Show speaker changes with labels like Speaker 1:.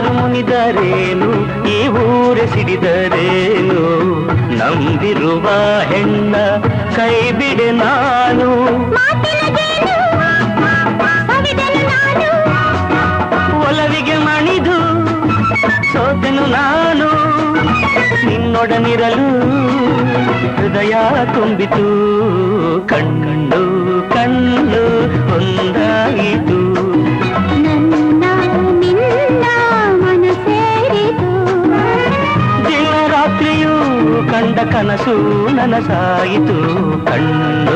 Speaker 1: ಕುಣಿದರೇನು ಈ ಊರೆ ಸಿಡಿದರೇನು? ನಂಬಿರುವ ಹೆಣ್ಣ ಕೈ ಬಿಡೆ ನಾನು. ಒಲವಿಗೆ ಮಣಿದು ಸೋತೆನು ನಾನು. ನಿನ್ನೊಡನಿರಲು ಹೃದಯ ತುಂಬಿತು. ಕಣ್ಣು ಕಂಡ ಕನಸು ನನಸಾಯಿತು ಕಣ್ಣು ಕಣ್ಣು
Speaker 2: ಕಣ್ಣು